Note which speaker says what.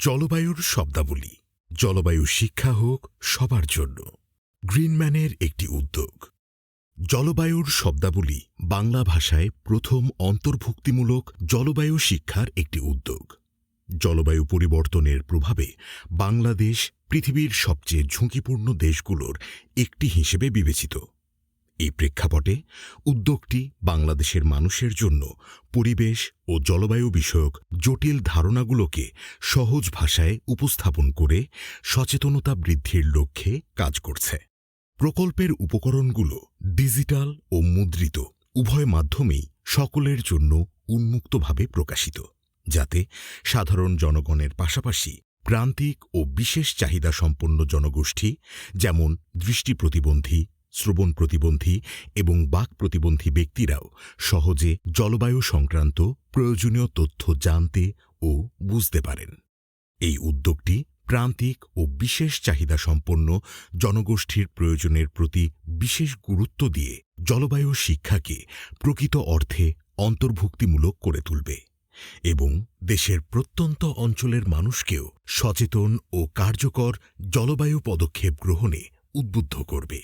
Speaker 1: জলবায়ুর শব্দাবলী। জলবায়ু শিক্ষা হোক সবার জন্য। গ্রিনম্যানের একটি উদ্যোগ। জলবায়ুর শব্দাবলী বাংলা ভাষায় প্রথম অন্তর্ভুক্তিমূলক জলবায়ু শিক্ষার একটি উদ্যোগ। জলবায়ু পরিবর্তনের প্রভাবে বাংলাদেশ পৃথিবীর সবচেয়ে ঝুঁকিপূর্ণ দেশগুলোর একটি হিসেবে বিবেচিত। এই প্রেক্ষাপটে উদ্যোগটি বাংলাদেশের মানুষের জন্য পরিবেশ ও জলবায়ু বিষয়ক জটিল ধারণাগুলোকে সহজ ভাষায় উপস্থাপন করে সচেতনতা বৃদ্ধির লক্ষ্যে কাজ করছে। প্রকল্পের উপকরণগুলো ডিজিটাল ও মুদ্রিত, উভয় মাধ্যমেই সকলের জন্য উন্মুক্তভাবে প্রকাশিত, যাতে সাধারণ জনগণের পাশাপাশি প্রান্তিক ও বিশেষ চাহিদা সম্পন্ন জনগোষ্ঠী, যেমন দৃষ্টি প্রতিবন্ধী শ্রবণ প্রতিবন্ধী এবং বাক প্রতিবন্ধী ব্যক্তিরাও সহজে জলবায়ু সংক্রান্ত প্রয়োজনীয় তথ্য জানতে ও বুঝতে পারেন। এই উদ্যোগটি প্রান্তিক ও বিশেষ চাহিদা সম্পন্ন জনগোষ্ঠীর প্রয়োজনের প্রতি বিশেষ গুরুত্ব দিয়ে জলবায়ু শিক্ষাকে প্রকৃত অর্থে অন্তর্ভুক্তিমূলক করে তুলবে এবং দেশের প্রত্যন্ত অঞ্চলের মানুষকেও সচেতন ও কার্যকর জলবায়ু পদক্ষেপ গ্রহণে উদ্বুদ্ধ করবে।